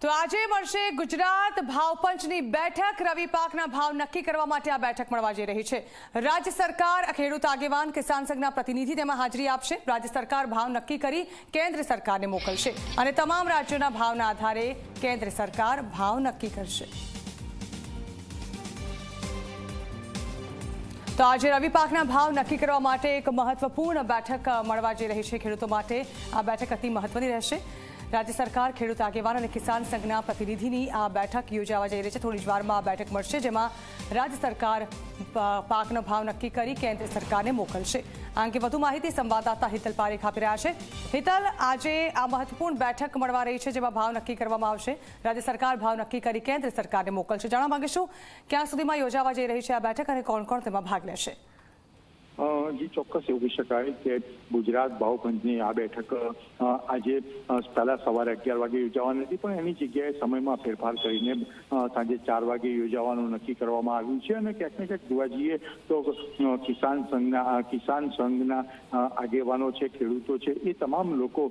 તો આજે મળશે ગુજરાત ભાવપંચની બેઠક. રવિ પાકના ભાવ નક્કી કરવા માટે આ બેઠક મળવા જઈ રહી છે. રાજ્ય સરકાર ખેડૂત આગેવાન, કિસાન સંઘના પ્રતિનિધિ તેમાં હાજરી આપશે. રાજ્ય સરકાર ભાવ નક્કી કરી કેન્દ્ર સરકારને મોકલશે અને તમામ રાજ્યોના ભાવના આધારે કેન્દ્ર સરકાર ભાવ નક્કી કરશે. તો આજે રવિ પાકના ભાવ નક્કી કરવા માટે એક મહત્વપૂર્ણ બેઠક મળવા જઈ રહી છે ખેડૂતો માટે. આ બેઠક અતિ મહત્વની રહેશે. રાજ્ય સરકાર ખેડૂત આગેવાન અને કિસાન સંઘના પ્રતિનિધિની આ બેઠક યોજાવા જઈ રહી છે. થોડી જ વારમાં આ બેઠક મળશે, જેમાં રાજ્ય સરકાર પાકનો ભાવ નક્કી કરી કેન્દ્ર સરકારને મોકલશે. આ અંગે વધુ માહિતી સંવાદદાતા હિતલ પારેખ આપી રહ્યા છે. હિતલ, આજે આ મહત્વપૂર્ણ બેઠક મળવા રહી છે, જેમાં ભાવ નક્કી કરવામાં આવશે. રાજ્ય સરકાર ભાવ નક્કી કરી કેન્દ્ર સરકારને મોકલશે. જાણવા માંગીશું, ક્યાં સુધીમાં યોજાવા જઈ રહી છે આ બેઠક અને કોણ કોણ તેમાં ભાગ લેશે? જી ચોક્કસ એવું કહી શકાય કે ગુજરાત ભાવપંચની આ બેઠક આજે પહેલા સવારે અગિયાર વાગે યોજાવાની હતી, પણ એની જગ્યાએ સમયમાં ફેરફાર કરીને સાંજે ચાર વાગે યોજાવાનું નક્કી કરવામાં આવ્યું છે અને ક્યાંક ને ક્યાંક જોવા તો કિસાન સંઘના કિસાન સંઘના આગેવાનો છે, ખેડૂતો છે, એ તમામ લોકો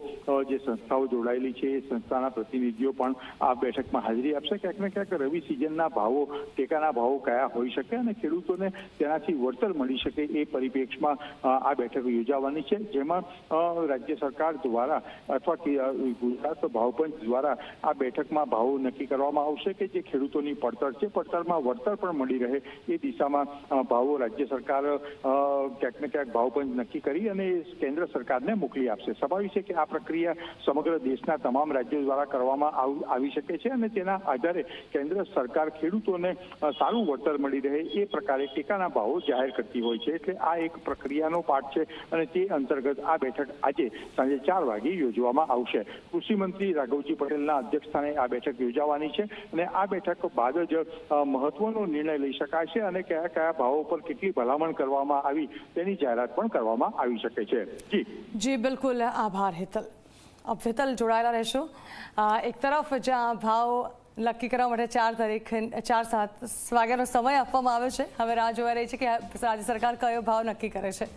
જે સંસ્થાઓ જોડાયેલી છે, એ સંસ્થાના પ્રતિનિધિઓ પણ આ બેઠકમાં હાજરી આપશે. ક્યાંક ને ક્યાંક રવિ સિઝનના ભાવો, ટેકાના ભાવો કયા હોઈ શકે અને ખેડૂતોને તેનાથી વળતર મળી શકે એ પરિપ્રેક્ષમાં અ, આ બેઠક યોજાવાની છે. જેમાં રાજ્ય સરકાર દ્વારા અથવા ગુજરાત ભાવપંચ દ્વારા આ બેઠકમાં ભાવો નક્કી કરવામાં આવશે કે જે ખેડૂતોની પડતર છે પડતરમાં વળતર પણ મળી રહે એ દિશામાં ભાવો રાજ્ય સરકાર ક્યાંક ને ક્યાંક ભાવપંચ નક્કી કરી અને કેન્દ્ર સરકારને મોકલી આપશે. સ્વાભાવિક છે કે આ પ્રક્રિયા સમગ્ર દેશના તમામ રાજ્યો દ્વારા કરવામાં આવ- શકે છે અને તેના આધારે કેન્દ્ર સરકાર ખેડૂતોને સારું વળતર મળી રહે એ પ્રકારે ટેકાના ભાવો જાહેર કરતી હોય છે. એટલે આ એક પ્રક્રિયાનો પાઠ છે અને તે અંતર્ગત આ બેઠક આજે સાંજે ચાર વાગે યોજવામાં આવશે. કૃષિ મંત્રી રાઘવજી પટેલના અધ્યક્ષસ્થાને આ બેઠક યોજાવાની છે અને આ બેઠક બાદ જ મહત્વનો નિર્ણય લઈ શકાશે અને કયા કયા ભાવો પર કેટલી ભલામણ કરવામાં આવી તેની જાહેરાત પણ કરવામાં આવી શકે છે. જી. જી, બિલકુલ. આભાર હેતલ. અબ હેતલ જોડાયેલા રહેશો. એક તરફ જ્યાં ભાવ નક્કી કરવા માટે ચાર તારીખ, ચાર સાત વાગ્યાનો સમય આપવામાં આવ્યો છે. હવે રાહ જોવા રહી છે કે રાજ્ય સરકાર કયો ભાવ નક્કી કરે છે.